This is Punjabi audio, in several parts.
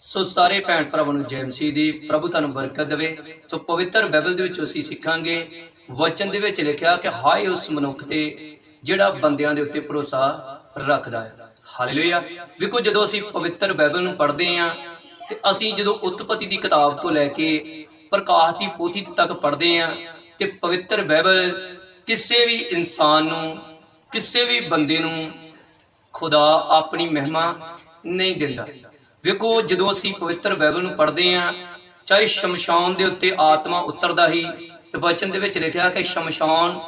ਸੋ ਸਾਰੇ ਭੈਣ ਭਰਾਵਾਂ ਨੂੰ ਜੈ ਮਸੀਹ ਦੀ ਪ੍ਰਭੂ ਤੁਹਾਨੂੰ ਬਰਕਤ ਦੇਵੇ। ਸੋ ਪਵਿੱਤਰ ਬਾਈਬਲ ਦੇ ਵਿੱਚ ਅਸੀਂ ਸਿੱਖਾਂਗੇ। ਵਚਨ ਦੇ ਵਿੱਚ ਲਿਖਿਆ ਕਿ ਹਾਏ ਉਸ ਮਨੁੱਖ ਤੇ ਜਿਹੜਾ ਬੰਦਿਆਂ ਦੇ ਉੱਤੇ ਭਰੋਸਾ ਰੱਖਦਾ ਹੈ। ਹਾਲੇਲੂਇਆ। ਵੇਖੋ ਜਦੋਂ ਅਸੀਂ ਪਵਿੱਤਰ ਬਾਈਬਲ ਨੂੰ ਪੜ੍ਹਦੇ ਹਾਂ ਤੇ ਅਸੀਂ ਜਦੋਂ ਉਤਪਤੀ ਦੀ ਕਿਤਾਬ ਤੋਂ ਲੈ ਕੇ ਪ੍ਰਕਾਸ਼ ਦੀ ਪੋਥੀ ਤੱਕ ਪੜ੍ਹਦੇ ਹਾਂ ਤੇ ਪਵਿੱਤਰ ਬਾਈਬਲ ਕਿਸੇ ਵੀ ਇਨਸਾਨ ਨੂੰ, ਕਿਸੇ ਵੀ ਬੰਦੇ ਨੂੰ ਖੁਦਾ ਆਪਣੀ ਮਹਿਮਾ ਨਹੀਂ ਦਿੰਦਾ। ਵੇਖੋ, ਜਦੋਂ ਅਸੀਂ ਪਵਿੱਤਰ ਬਾਈਬਲ ਨੂੰ ਪੜ੍ਹਦੇ ਹਾਂ, ਚਾਹੇ ਸ਼ਮਸ਼ਾਨ ਦੇ ਉੱਤੇ ਆਤਮਾ ਉਤਰਦਾ ਹੀ ਤੇ ਵਚਨ ਦੇ ਵਿੱਚ ਲਿਖਿਆ ਕਿ ਸ਼ਮਸ਼ਾਨ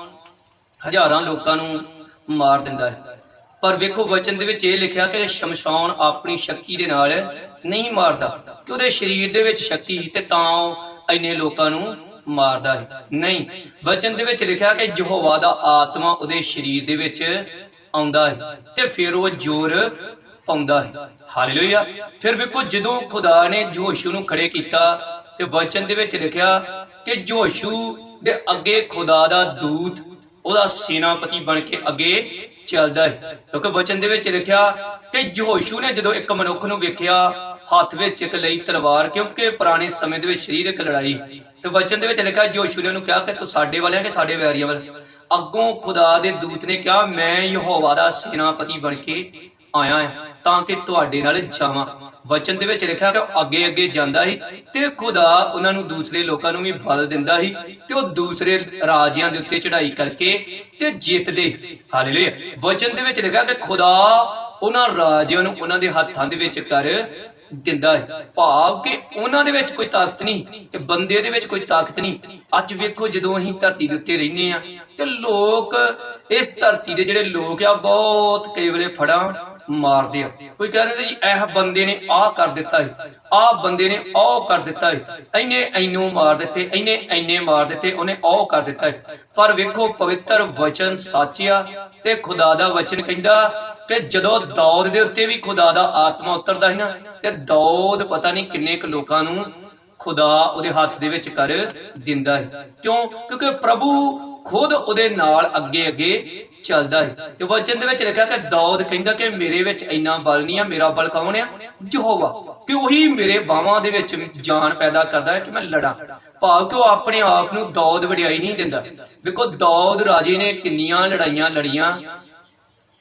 ਹਜ਼ਾਰਾਂ ਲੋਕਾਂ ਨੂੰ ਮਾਰ ਦਿੰਦਾ ਹੈ। ਪਰ ਵੇਖੋ, ਵਚਨ ਦੇ ਵਿੱਚ ਇਹ ਲਿਖਿਆ ਕਿ ਸ਼ਮਸ਼ਾਨ ਆਪਣੀ ਸ਼ਕਤੀ ਦੇ ਨਾਲ ਨਹੀਂ ਮਾਰਦਾ, ਕਿ ਉਹਦੇ ਸਰੀਰ ਦੇ ਵਿੱਚ ਸ਼ਕਤੀ ਤੇ ਤਾਂ ਉਹ ਇੰਨੇ ਲੋਕਾਂ ਨੂੰ ਮਾਰਦਾ ਹੈ। ਨਹੀਂ, ਵਚਨ ਦੇ ਵਿੱਚ ਲਿਖਿਆ ਕਿ ਯਹੋਵਾ ਦਾ ਆਤਮਾ ਉਹਦੇ ਸਰੀਰ ਦੇ ਵਿੱਚ ਆਉਂਦਾ ਹੈ ਤੇ ਫਿਰ ਉਹ ਜ਼ੋਰ ਪਾਉਂਦਾ ਹੈ। ਹਾਲੇਲੂਇਆ। ਫਿਰ ਵੇਖੋ, ਜਦੋਂ ਖੁਦਾ ਨੇ ਜੋਸ਼ੂ ਨੂੰ ਖੜੇ ਕੀਤਾ ਤੇ ਵਚਨ ਦੇ ਵਿੱਚ ਲਿਖਿਆ ਕਿ ਜੋਸ਼ੂ ਦੇ ਅੱਗੇ ਖੁਦਾ ਦਾ ਦੂਤ, ਉਹਦਾ ਸੈਨਾਪਤੀ ਬਣ ਕੇ ਅੱਗੇ ਚੱਲਦਾ ਹੈ। ਕਿਉਂਕਿ ਵਚਨ ਦੇ ਵਿੱਚ ਲਿਖਿਆ ਕਿ ਯਹੋਸ਼ੂ ਨੇ ਜਦੋਂ ਇੱਕ ਮਨੁੱਖ ਨੂੰ ਵੇਖਿਆ, ਹੱਥ ਵਿੱਚ ਇੱਕ ਲਈ ਤਲਵਾਰ, ਕਿਉਂਕਿ ਪੁਰਾਣੇ ਸਮੇਂ ਦੇ ਵਿੱਚ ਸਰੀਰਕ ਲੜਾਈ, ਤੇ ਵਚਨ ਦੇ ਵਿੱਚ ਲਿਖਿਆ, ਜੋਸ਼ੂ ਨੇ ਉਹਨੂੰ ਕਿਹਾ ਕਿ ਤੂੰ ਸਾਡੇ ਵਾਲਿਆਂ ਕਿ ਸਾਡੇ ਵੈਰੀਆਂ ਵੱਲ? ਅੱਗੋਂ ਖੁਦਾ ਦੇ ਦੂਤ ਨੇ ਕਿਹਾ, ਮੈਂ ਯਹੋਵਾ ਦਾ ਸੈਨਾਪਤੀ ਬਣ ਕੇ ਆਇਆ ਹਾਂ, ਤਾਂ ਕਿ ਤੁਹਾਡੇ ਨਾਲ ਜਾਵਾਂ। ਵਚਨ ਦੇ ਵਿੱਚ ਲਿਖਿਆ ਕਿ ਉਹ ਅੱਗੇ ਅੱਗੇ ਜਾਂਦਾ ਸੀ ਤੇ ਖੁਦਾ ਉਹਨਾਂ ਨੂੰ ਦੂਸਰੇ ਲੋਕਾਂ ਨੂੰ ਵੀ ਬਲ ਦਿੰਦਾ ਸੀ ਤੇ ਉਹ ਦੂਸਰੇ ਰਾਜਿਆਂ ਦੇ ਉੱਤੇ ਚੜ੍ਹਾਈ ਕਰਕੇ ਤੇ ਜਿੱਤਦੇ। ਹਾਲੇਲੂਇਆ ਵਚਨ ਦੇ ਵਿੱਚ ਲਿਖਿਆ ਕਿ ਖੁਦਾ ਉਹਨਾਂ ਰਾਜਿਆਂ ਨੂੰ ਉਹਨਾਂ ਦੇ ਹੱਥਾਂ ਦੇ ਵਿੱਚ ਕਰ ਦਿੰਦਾ ਹੈ। ਭਾਵ ਕਿ ਉਹਨਾਂ ਦੇ ਵਿੱਚ ਕੋਈ ਤਾਕਤ ਨਹੀਂ ਤੇ ਬੰਦੇ ਦੇ ਵਿੱਚ ਕੋਈ ਤਾਕਤ ਨਹੀਂ। ਅੱਜ ਵੇਖੋ ਜਦੋਂ ਅਸੀਂ ਧਰਤੀ ਦੇ ਉੱਤੇ ਰਹਿੰਦੇ ਆ ਤੇ ਲੋਕ ਇਸ ਧਰਤੀ ਦੇ ਜਿਹੜੇ ਲੋਕ ਆ, ਬਹੁਤ ਕਈ ਵੇਲੇ ਫੜਾਂ ਮਾਰਦੇ ਆ। ਕੋਈ ਕਹਿੰਦੇ ਜੀ, ਇਹ ਬੰਦੇ ਨੇ ਆਹ ਕਰ ਦਿੱਤਾ ਹੈ ਆਹ ਬੰਦੇ ਨੇ ਉਹ ਕਰ ਦਿੱਤਾ ਹੈ ਐਨੇ ਐਨੋ ਮਾਰ ਦਿੱਤੇ ਐਨੇ ਐਨੇ ਮਾਰ ਦਿੱਤੇ, ਉਹਨੇ ਉਹ ਕਰ ਦਿੱਤਾ ਹੈ ਪਰ ਵੇਖੋ, ਪਵਿੱਤਰ ਵਚਨ ਸੱਚਿਆ ਤੇ ਖੁਦਾ ਦਾ ਵਚਨ ਕਹਿੰਦਾ ਕਿ ਜਦੋਂ ਦੌਦ ਦੇ ਉੱਤੇ ਵੀ ਖੁਦਾ ਦਾ ਆਤਮਾ ਉਤਰਦਾ ਹੈ ਨਾ, ਤੇ ਦੌਦ ਪਤਾ ਨਹੀਂ ਕਿੰਨੇ ਕੁ ਲੋਕਾਂ ਨੂੰ ਖੁਦਾ ਉਹਦੇ ਹੱਥ ਦੇ ਵਿੱਚ ਕਰ ਦਿੰਦਾ ਹੈ ਕਿਉਂ? ਕਿਉਂਕਿ ਪ੍ਰਭੂ ਖੁਦ ਉਹਦੇ ਨਾਲ ਅੱਗੇ ਅੱਗੇ ਚੱਲਦਾ ਹੈ ਤੇ ਵਚਨ ਦੇ ਵਿੱਚ ਲਿਖਿਆ ਕਿ ਦੌਦ ਕਹਿੰਦਾ ਕਿ ਮੇਰੇ ਵਿੱਚ ਇੰਨਾ ਬਲ ਨਹੀਂ ਆ, ਮੇਰਾ ਬਲ ਕੌਣ ਆ? ਯਹੋਵਾ। ਕਿ ਉਹੀ ਮੇਰੇ ਬਾਹਾਂ ਦੇ ਵਿੱਚ ਜਾਨ ਪੈਦਾ ਕਰਦਾ ਹੈ ਕਿ ਮੈਂ ਲੜਾਂ। ਭਾਵ ਕਿ ਉਹ ਆਪਣੇ ਆਪ ਨੂੰ ਦੌਦ ਵਡਿਆਈ ਨਹੀਂ ਦਿੰਦਾ। ਵੇਖੋ ਦੌਦ ਰਾਜੇ ਨੇ ਕਿੰਨੀਆਂ ਲੜਾਈਆਂ ਲੜੀਆਂ।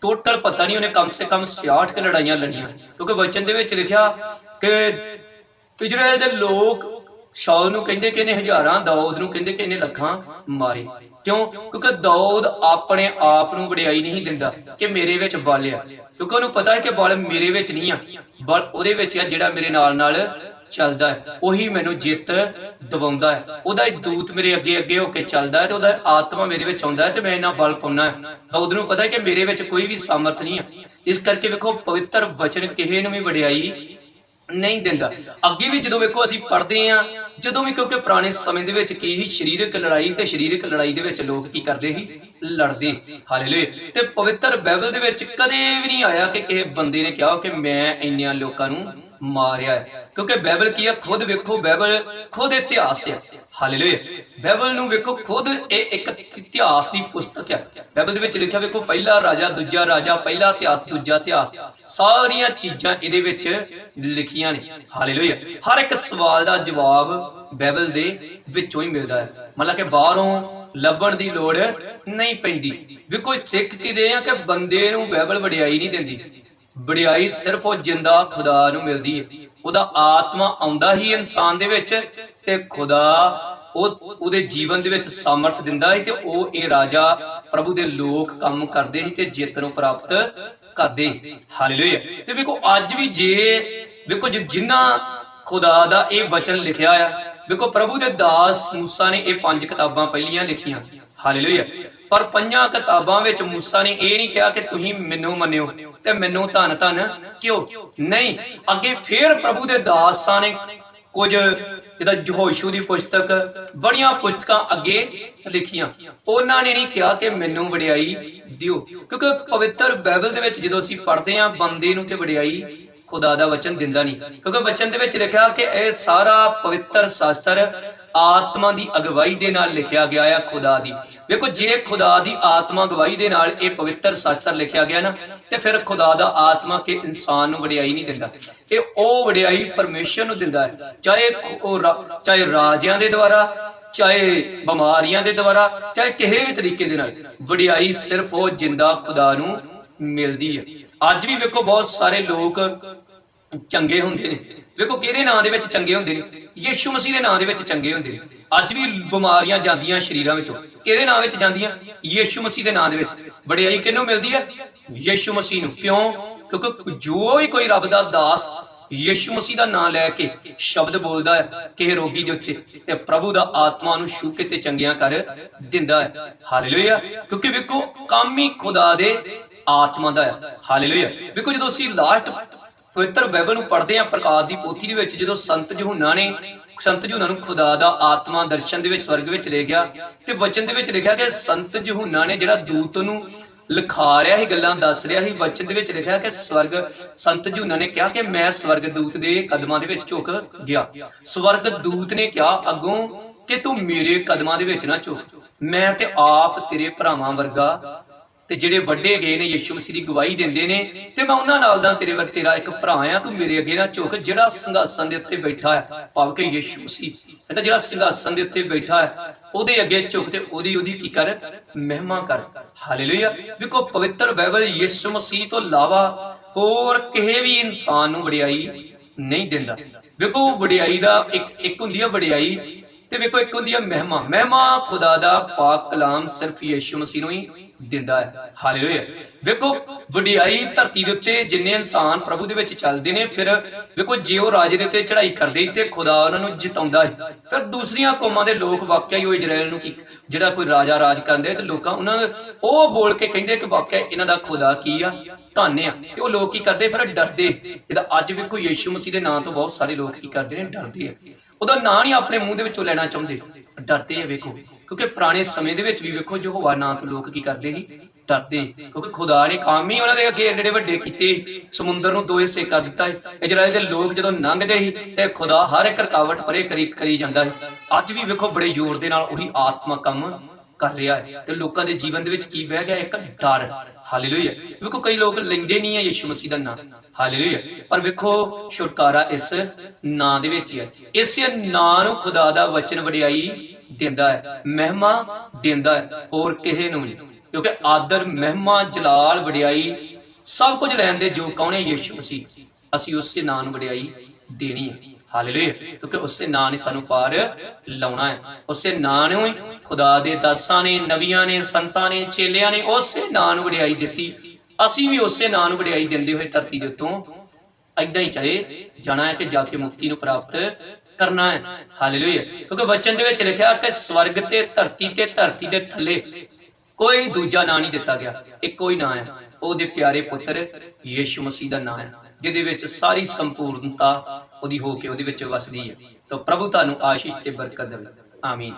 ਟੋਟਲ ਪਤਾ ਨਹੀਂ ਉਹਨੇ ਕਮ ਸੇ ਕਮ 66 ਕ ਲੜਾਈਆਂ ਲੜੀਆਂ। ਕਿਉਂਕਿ ਵਚਨ ਦੇ ਵਿੱਚ ਲਿਖਿਆ ਕਿ ਇਜ਼ਰਾਈਲ ਦੇ ਲੋਕ ਸ਼ਾਉਲ ਨੂੰ ਕਹਿੰਦੇ ਕਿ ਇਹਨੇ ਹਜ਼ਾਰਾਂ ਦਾਊਦ ਨੂੰ ਕਹਿੰਦੇ ਕਿ ਇਹਨੇ ਲੱਖਾਂ ਮਾਰੇ। ਕਿਉਂ? ਕਿਉਂਕਿ ਦਾਊਦ ਆਪਣੇ ਆਪ ਨੂੰ ਵਡਿਆਈ ਨਹੀਂ ਦਿੰਦਾ ਕਿ ਮੇਰੇ ਵਿੱਚ ਬਲ ਆ। ਕਿਉਂਕਿ ਉਹਨੂੰ ਪਤਾ ਹੈ ਕਿ ਬਲ ਮੇਰੇ ਵਿੱਚ ਨਹੀਂ ਆ। ਬਲ ਉਹਦੇ ਵਿੱਚ ਆ ਜਿਹੜਾ ਮੇਰੇ ਨਾਲ ਨਾਲ ਚੱਲਦਾ ਹੈ। ਉਹੀ ਮੈਨੂੰ ਜਿੱਤ ਦਿਵਾਉਂਦਾ ਹੈ। ਉਹਦਾ ਦੂਤ ਮੇਰੇ ਅੱਗੇ ਅੱਗੇ ਹੋ ਕੇ ਚੱਲਦਾ ਹੈ ਤੇ ਉਹਦਾ ਆਤਮਾ ਮੇਰੇ ਵਿੱਚ ਆਉਂਦਾ ਹੈ ਤੇ ਮੈਂ ਇਹਨਾਂ ਬਲ ਪਾਉਣਾ ਹੈ। ਦਾਊਦ ਨੂੰ ਪਤਾ ਹੈ ਕਿ ਮੇਰੇ ਵਿੱਚ ਕੋਈ ਵੀ ਸਾਮਰਥ ਨਹੀਂ ਹੈ ਇਸ ਕਰਕੇ ਵੇਖੋ, ਪਵਿੱਤਰ ਵਚਨ ਕਿਸੇ ਨੂੰ ਵੀ ਵਡਿਆਈ ਨਹੀਂ ਦਿੰਦਾ। ਅੱਗੇ ਵੀ ਜਦੋਂ ਵੇਖੋ ਅਸੀਂ ਪੜ੍ਹਦੇ ਆ ਜਦੋਂ ਵੀ ਕਿਉਂਕਿ ਪੁਰਾਣੇ ਸਮੇਂ ਦੇ ਵਿੱਚ ਕੀ ਹੀ ਸਰੀਰਕ ਲੜਾਈ ਤੇ ਸਰੀਰਕ ਲੜਾਈ ਦੇ ਵਿੱਚ ਲੋਕ ਕੀ ਕਰਦੇ ਸੀ? ਲੜਦੇ। ਹਾਲੇਲੂਇਆ। ਤੇ ਪਵਿੱਤਰ ਬਾਈਬਲ ਦੇ ਵਿੱਚ ਕਦੇ ਵੀ ਨਹੀਂ ਆਇਆ ਕਿ ਕਿਸੇ ਬੰਦੇ ਨੇ ਕਿਹਾ ਕਿ ਮੈਂ ਇੰਨਿਆਂ ਲੋਕਾਂ ਨੂੰ ਮਾਰਿਆ ਹੈ। ਕਿਉਂਕਿ ਬਾਈਬਲ ਕੀ ਹੈ? ਖੁਦ ਵੇਖੋ ਬਾਈਬਲ ਖੁਦ ਇਤਿਹਾਸ ਹੈ। ਹਾਲੇਲੂਇਆ। ਬਾਈਬਲ ਨੂੰ ਵੇਖੋ, ਖੁਦ ਇਹ ਇੱਕ ਇਤਿਹਾਸ ਦੀ ਪੁਸਤਕ ਹੈ। ਬਾਈਬਲ ਦੇ ਵਿੱਚ ਲਿਖਿਆ, ਵੇਖੋ, ਪਹਿਲਾ ਰਾਜਾ, ਦੂਜਾ ਰਾਜਾ, ਪਹਿਲਾ ਇਤਿਹਾਸ, ਦੂਜਾ ਇਤਿਹਾਸ। ਸਾਰੀਆਂ ਚੀਜ਼ਾਂ ਇਹਦੇ ਵਿੱਚ ਲਿਖੀਆਂ ਨੇ। ਹਾਲੇਲੂਇਆ। ਹਰ ਇੱਕ ਸਵਾਲ ਦਾ ਜਵਾਬ ਬਾਈਬਲ ਦੇ ਵਿੱਚੋਂ ਹੀ ਮਿਲਦਾ ਹੈ। ਮਤਲਬ ਕਿ ਬਾਹਰੋਂ ਲੱਭਣ ਦੀ ਲੋੜ ਨਹੀਂ ਪੈਂਦੀ। ਵੇਖੋ, ਸਿੱਖ ਸਿੱਖ ਰਹੇ ਆ ਕਿ ਬੰਦੇ ਨੂੰ ਬਾਈਬਲ ਵਡਿਆਈ ਨਹੀਂ ਦਿੰਦੀ। ਵਡਿਆਈ ਸਿਰਫ ਉਹ ਜਿੰਦਾ ਖੁਦਾ ਨੂੰ ਮਿਲਦੀ ਹੈ। ਉਹਦਾ ਆਤਮਾ ਆਉਂਦਾ ਹੀ ਇਨਸਾਨ ਦੇ ਵਿੱਚ ਤੇ ਖੁਦਾ ਉਹ ਉਹਦੇ ਜੀਵਨ ਦੇ ਵਿੱਚ ਸਮਰਥ ਦਿੰਦਾ ਹੈ ਤੇ ਉਹ ਇਹ ਰਾਜਾ ਪ੍ਰਭੂ ਦੇ ਲੋਕ ਕੰਮ ਕਰਦੇ ਸੀ ਤੇ ਜਿੱਤ ਨੂੰ ਪ੍ਰਾਪਤ ਕਰਦੇ ਹਾਲੇਲੂਇਆ। ਤੇ ਵੇਖੋ, ਅੱਜ ਵੀ ਜੇ ਵੇਖੋ, ਜੇ ਜਿਨ੍ਹਾਂ ਖੁਦਾ ਦਾ ਇਹ ਵਚਨ ਲਿਖਿਆ ਆ, ਵੇਖੋ, ਪ੍ਰਭੂ ਦੇ ਦਾਸ ਮੂਸਾ ਨੇ ਇਹ ਪੰਜ ਕਿਤਾਬਾਂ ਪਹਿਲੀਆਂ ਲਿਖੀਆਂ। ਹਾਲੇਲੂਇਆ। ਪਰ ਪੰਜਾਂ ਕਿਤਾਬਾਂ ਵਿੱਚ ਮੂਸਾ ਨੇ ਇਹ ਨਹੀਂ ਕਿਹਾ ਕਿ ਤੁਸੀਂ ਮੈਨੂੰ ਮੰਨਿਓ ਤੇ ਮੈਨੂੰ ਧੰਨ ਧੰਨ ਕਿਉਂ? ਨਹੀਂ, ਅੱਗੇ ਫੇਰ ਪ੍ਰਭੂ ਦੇ ਦਾਸਾਂ ਨੇ ਕੁਝ ਜਿਹਦਾ ਯਹੋਸ਼ੂ ਦੀ ਪੁਸਤਕ, ਬੜੀਆਂ ਪੁਸਤਕਾਂ ਅੱਗੇ ਲਿਖੀਆਂ। ਉਹਨਾਂ ਨੇ ਨਹੀਂ ਕਿਹਾ ਕਿ ਮੈਨੂੰ ਵਡਿਆਈ ਦਿਓ। ਕਿਉਂਕਿ ਪਵਿੱਤਰ ਬਾਈਬਲ ਦੇ ਵਿੱਚ ਜਦੋਂ ਅਸੀਂ ਪੜ੍ਹਦੇ ਹਾਂ, ਬੰਦੇ ਨੂੰ ਤੇ ਵਡਿਆਈ ਖੁਦਾ ਦਾ ਵਚਨ ਦਿੰਦਾ ਨਹੀਂ। ਕਿਉਂਕਿ ਵਚਨ ਦੇ ਵਿੱਚ ਲਿਖਿਆ ਕਿ ਇਹ ਸਾਰਾ ਪਵਿੱਤਰ ਸ਼ਾਸਤਰ ਆਤਮਾ ਦੀ ਅਗਵਾਈ ਦੇ ਨਾਲ ਲਿਖਿਆ ਗਿਆ ਆ ਖੁਦਾ ਦੀ। ਵੇਖੋ, ਜੇ ਖੁਦਾ ਦੀ ਆਤਮਾ ਅਗਵਾਈ ਦੇ ਨਾਲ ਇਹ ਪਵਿੱਤਰ ਸ਼ਾਸਤਰ ਲਿਖਿਆ ਗਿਆ ਨਾ, ਤੇ ਫਿਰ ਖੁਦਾ ਦਾ ਆਤਮਾ ਕਿ ਇਨਸਾਨ ਨੂੰ ਵਡਿਆਈ ਨਹੀਂ ਦਿੰਦਾ। ਇਹ ਉਹ ਵਡਿਆਈ ਪਰਮੇਸ਼ਰ ਨੂੰ ਦਿੰਦਾ ਹੈ। ਚਾਹੇ ਚਾਹੇ ਰਾਜਿਆਂ ਦੇ ਦੁਆਰਾ, ਚਾਹੇ ਬਿਮਾਰੀਆਂ ਦੇ ਦੁਆਰਾ, ਚਾਹੇ ਕਿਸੇ ਵੀ ਤਰੀਕੇ ਦੇ ਨਾਲ, ਵਡਿਆਈ ਸਿਰਫ ਉਹ ਜਿੰਦਾ ਖੁਦਾ ਨੂੰ ਮਿਲਦੀ ਹੈ। ਅੱਜ ਵੀ ਵੇਖੋ, ਬਹੁਤ ਸਾਰੇ ਲੋਕ ਚੰਗੇ ਹੁੰਦੇ ਨੇ। ਵੇਖੋ ਕਿਹਦੇ ਨਾਂ ਦੇ ਵਿੱਚ ਚੰਗੇ ਹੁੰਦੇ ਨੇ? ਯੀਸ਼ੂ ਮਸੀਹ ਦੇ ਨਾਂ ਦੇ ਵਿੱਚ ਚੰਗੇ ਹੁੰਦੇ ਨੇ। ਅੱਜ ਵੀ ਬਿਮਾਰੀਆਂ ਜਾਂਦੀਆਂ ਸ਼ਰੀਰਾਂ ਵਿੱਚੋਂ। ਕਿਹਦੇ ਨਾਂ ਵਿੱਚ ਜਾਂਦੀਆਂ? ਯੀਸ਼ੂ ਮਸੀਹ ਦੇ ਨਾਂ ਦੇ ਵਿੱਚ। ਵਡਿਆਈ ਕਿਹਨੂੰ ਮਿਲਦੀ ਹੈ? ਯੀਸ਼ੂ ਮਸੀਹ ਨੂੰ। ਕਿਉਂ? ਕਿਉਂਕਿ ਜੋ ਵੀ ਕੋਈ ਰੱਬ ਦਾ ਦਾਸ ਯੀਸ਼ੂ ਮਸੀਹ ਦਾ ਨਾਮ ਲੈ ਕੇ ਸ਼ਬਦ ਬੋਲਦਾ ਹੈ, ਕਿਸੇ ਰੋਗੀ ਦੇ ਉੱਤੇ, ਤੇ ਪ੍ਰਭੂ ਦਾ ਆਤਮਾ ਨੂੰ ਛੂ ਕੇ ਤੇ ਚੰਗਿਆਂ ਕਰ ਦਿੰਦਾ ਹੈ। ਹਾਲੇਲੂਇਆ। ਕਿਉਂਕਿ ਵੇਖੋ, ਕੰਮ ਹੀ ਖੁਦਾ ਦੇ ਆਤਮਾ ਦਾ ਹੈ। ਹਾਲੇਲੂਇਆ। ਵੇਖੋ ਜਦੋਂ ਅਸੀਂ ਲਾਸਟ ਪਵਿੱਤਰ ਬਾਈਬਲ ਨੂੰ ਪੜ੍ਹਦੇ ਹਾਂ ਪ੍ਰਕਾਸ਼ ਦੀ ਪੋਥੀ ਦੇ ਵਿੱਚ, ਜਦੋਂ ਸੰਤ ਯਹੂਨਾ ਨੇ, ਸੰਤ ਯਹੂਨਾ ਨੂੰ ਖੁਦਾ ਦਾ ਆਤਮਾ ਦਰਸ਼ਨ ਦੇ ਵਿੱਚ, ਸਵਰਗ ਵਿੱਚ ਲੈ ਗਿਆ ਤੇ ਵਚਨ ਦੇ ਵਿੱਚ ਲਿਖਿਆ ਕਿ ਸੰਤ ਯਹੂਨਾ ਨੇ ਜਿਹੜਾ ਦੂਤ ਨੂੰ ਲਿਖਾ ਰਿਹਾ ਸੀ, ਗੱਲਾਂ ਦੱਸ ਰਿਹਾ ਸੀ, ਵਚਨ ਦੇ ਵਿੱਚ ਲਿਖਿਆ ਕਿ ਸਵਰਗ, ਸੰਤ ਜੂਨਾ ਨੇ ਕਿਹਾ ਕਿ ਮੈਂ ਸਵਰਗ ਦੂਤ ਦੇ ਕਦਮਾਂ ਦੇ ਵਿੱਚ ਝੁਕ ਗਿਆ। ਸਵਰਗ ਦੂਤ ਨੇ ਕਿਹਾ, ਅੱਗੋਂ ਕਿ ਤੂੰ ਮੇਰੇ ਕਦਮਾਂ ਦੇ ਵਿੱਚ ਨਾ ਝੁਕ। ਮੈਂ ਤੇ ਆਪ ਤੇਰੇ ਭਰਾਵਾਂ ਵਰਗਾ ਤੇ ਜਿਹੜੇ ਵੱਡੇ ਗਏ ਨੇ, ਯਿਸੂ ਮਸੀਹ ਦੀ ਗਵਾਹੀ ਦਿੰਦੇ ਨੇ, ਤੇ ਮੈਂ ਉਹਨਾਂ ਨਾਲ ਦਾ ਤੇਰੇ ਵਰ ਤੇਰਾ ਇੱਕ ਭਰਾ ਆ ਤੂੰ ਮੇਰੇ ਅੱਗੇ ਨਾ ਝੁਕ। ਜਿਹੜਾ ਸਿੰਘਾਸਨ ਦੇ ਉੱਤੇ ਬੈਠਾ ਹੈ, ਭਾਵ ਕਿ ਯਿਸੂ ਮਸੀਹ। ਕਹਿੰਦਾ ਜਿਹੜਾ ਸਿੰਘਾਸਨ ਦੇ ਉੱਤੇ ਬੈਠਾ ਹੈ, ਉਹਦੇ ਅੱਗੇ ਝੁਕ ਤੇ ਉਹਦੀ ਉਹਦੀ ਕੀ ਕਰ? ਮਹਿਮਾ ਕਰ। ਹਾਲੇਲੂਇਆ। ਵੇਖੋ, ਪਵਿੱਤਰ ਬਾਈਬਲ ਯਿਸੂ ਮਸੀਹ ਤੋਂ ਇਲਾਵਾ ਹੋਰ ਕਿਸੇ ਵੀ ਇਨਸਾਨ ਨੂੰ ਵਡਿਆਈ ਨਹੀਂ ਦਿੰਦਾ। ਵੇਖੋ ਵਡਿਆਈ ਦਾ ਇੱਕ ਇੱਕ ਹੁੰਦੀ ਹੈ ਵਡਿਆਈ, ਤੇ ਵੇਖੋ, ਇੱਕ ਹੁੰਦੀ ਹੈ ਮਹਿਮਾ। ਮਹਿਮਾ ਖੁਦਾ ਦਾ ਪਾਕ ਕਲਾਮ ਸਿਰਫ ਯੀਸ਼ੂ ਮਸੀਹ ਨੂੰ ਹੀ ਦਿੰਦਾ ਹੈ। ਹਾਲੇਲੂਇਆ। ਵੇਖੋ, ਵਡਿਆਈ ਧਰਤੀ ਦੇ ਉੱਤੇ ਜਿੰਨੇ ਇਨਸਾਨ ਪ੍ਰਭੂ ਦੇ ਵਿੱਚ ਚੱਲਦੇ ਨੇ, ਫਿਰ ਵੇਖੋ, ਜੇ ਉਹ ਰਾਜੇ ਦੇ ਉੱਤੇ ਚੜ੍ਹਾਈ ਕਰਦੇ ਤੇ ਖੁਦਾ ਉਹਨਾਂ ਨੂੰ ਜਿਤਾਉਂਦਾ ਹੈ। ਫਿਰ ਦੂਸਰੀਆਂ ਕੌਮਾਂ ਦੇ ਲੋਕ ਵਾਕਿਆ ਹੀ ਉਹ ਇਜ਼ਰਾਈਲ ਨੂੰ ਕੀ ਜਿਹੜਾ ਕੋਈ ਰਾਜਾ ਰਾਜ ਕਰਦੇ ਤੇ ਲੋਕਾਂ ਉਹਨਾਂ ਨੂੰ ਉਹ ਬੋਲ ਕੇ ਕਹਿੰਦੇ ਕਿ ਵਾਕਿਆ ਇਹਨਾਂ ਦਾ ਖੁਦਾ ਕੀ ਆ? ਧੰਨ ਆ। ਤੇ ਉਹ ਲੋਕ ਕੀ ਕਰਦੇ? ਫਿਰ ਡਰਦੇ। ਜਿਹਦਾ ਅੱਜ ਵੇਖੋ, ਯੀਸ਼ੂ ਮਸੀਹ ਦੇ ਨਾਂ ਤੋਂ ਬਹੁਤ ਸਾਰੇ ਲੋਕ ਕੀ ਕਰਦੇ ਨੇ? ਡਰਦੇ ਆ। ਉਹਦਾ ਨਾਂ ਹੀ ਆਪਣੇ ਮੂੰਹ ਦੇ ਵਿੱਚੋਂ ਲੈਣਾ ਚਾਹੁੰਦੇ। ਡਰਦੇ ਆ ਵੇਖੋ। ਕਿਉਂਕਿ ਪੁਰਾਣੇ ਸਮੇਂ ਦੇ ਵਿੱਚ ਵੀ ਵੇਖੋ ਜੋ ਨਾਂ ਤੋਂ ਲੋਕ ਕੀ ਕਰਦੇ ਸੀ? ਡਰਦੇ। ਕਿਉਂਕਿ ਖੁਦਾ ਨੇ ਕੰਮ ਹੀ ਉਹਨਾਂ ਦੇ ਅੱਗੇ ਜਿਹੜੇ ਵੱਡੇ ਕੀਤੇ। ਸਮੁੰਦਰ ਨੂੰ ਦੋ ਹਿੱਸੇ ਕਰ ਦਿੱਤਾ ਹੈ ਇਜ਼ਰਾਈਲ ਦੇ ਲੋਕ ਜਦੋਂ ਲੰਘਦੇ ਸੀ ਤੇ ਖੁਦਾ ਹਰ ਇੱਕ ਰਕਾਵਟ ਪਰੇ ਕਰੀ ਕਰੀ ਜਾਂਦਾ ਹੈ ਅੱਜ ਵੀ ਵੇਖੋ ਬੜੇ ਜ਼ੋਰ ਦੇ ਨਾਲ ਉਹੀ ਆਤਮਾ ਕੰਮ ਕਰ ਰਿਹਾ ਹੈ ਤੇ ਲੋਕਾਂ ਦੇ ਜੀਵਨ ਦੇ ਵਿੱਚ ਕੀ ਬਹਿ ਗਿਆ ਇੱਕ ਡਰ। ਹਾਲੇਲੂਇਆ। ਵੇਖੋ, ਕਈ ਲੋਕ ਲੈਂਦੇ ਨਹੀਂ ਹੈ ਯਿਸੂ ਮਸੀਹ ਦਾ ਨਾਮ ਹਾਲੇਲੂਇਆ। ਪਰ ਵੇਖੋ, ਛੁਟਕਾਰਾ ਇਸ ਨਾਂ ਦੇ ਵਿੱਚ ਹੈ ਇਸੇ ਨਾਂ ਨੂੰ ਖੁਦਾ ਦਾ ਵਚਨ ਵਡਿਆਈ ਦਿੰਦਾ ਹੈ, ਮਹਿਮਾ ਦਿੰਦਾ ਹੈ, ਹੋਰ ਕਿਸੇ ਨੂੰ ਨਹੀਂ। ਕਿਉਂਕਿ ਆਦਰ, ਮਹਿਮਾ, ਜਲਾਲ, ਵਡਿਆਈ ਸਭ ਕੁਝ ਲੈਣ ਦੇ ਜੋ ਕੌਣ ਹੈ? ਯਿਸੂ ਮਸੀਹ। ਅਸੀਂ ਉਸੇ ਨਾਂ ਨੂੰ ਵਡਿਆਈ ਦੇਣੀ ਹੈ। ਹਾਲੇਲੂਇਆ। ਕਿਉਂਕਿ ਉਸੇ ਨਾਂ ਨੇ ਸਾਨੂੰ ਪਾਰ ਲਾਉਣਾ ਹੈ। ਉਸੇ ਨਾਂ ਨੂੰ ਹੀ ਖੁਦਾ ਦੇ ਦਾਸਾਂ ਨੇ ਨਵੀਆਂ ਨੇ, ਸੰਤਾਂ ਨੇ, ਚੇਲਿਆਂ ਨੇ ਉਸੇ ਨਾਂ ਨੂੰ ਵਡਿਆਈ ਦਿੱਤੀ। ਅਸੀਂ ਵੀ ਉਸੇ ਨਾਂ ਨੂੰ ਵਡਿਆਈ ਦਿੰਦੇ ਹੋਏ ਧਰਤੀ ਦੇ ਉੱਤੋਂ ਐਦਾਂ ਹੀ ਚਲੇ ਜਾਣਾ ਹੈ ਕਿ ਜਾ ਕੇ ਮੁਕਤੀ ਨੂੰ ਪ੍ਰਾਪਤ ਕਰਨਾ ਹੈ। ਹਾਲੇਲੂਇਆ। ਕਿਉਂਕਿ ਵਚਨ ਦੇ ਵਿੱਚ ਲਿਖਿਆ ਕਿ ਸਵਰਗ ਤੇ ਧਰਤੀ ਤੇ ਧਰਤੀ ਦੇ ਥੱਲੇ ਕੋਈ ਦੂਜਾ ਨਾਂ ਨਹੀਂ ਦਿੱਤਾ ਗਿਆ। ਇੱਕੋ ਹੀ ਨਾਂ ਹੈ। ਉਹਦੇ ਪਿਆਰੇ ਪੁੱਤਰ ਯੀਸ਼ੂ ਮਸੀਹ ਦਾ ਨਾਂ ਹੈ। ਜਿਹਦੇ ਵਿੱਚ ਸਾਰੀ ਸੰਪੂਰਨਤਾ ਉਹਦੀ ਹੋ ਕੇ ਉਹਦੇ ਵਿੱਚ ਵਸਦੀ ਹੈ। ਤਾਂ ਪ੍ਰਭੂ ਤੁਹਾਨੂੰ ਆਸ਼ੀਸ਼ ਤੇ ਬਰਕਤ ਦੇਵੇ ਆਮੀਨ।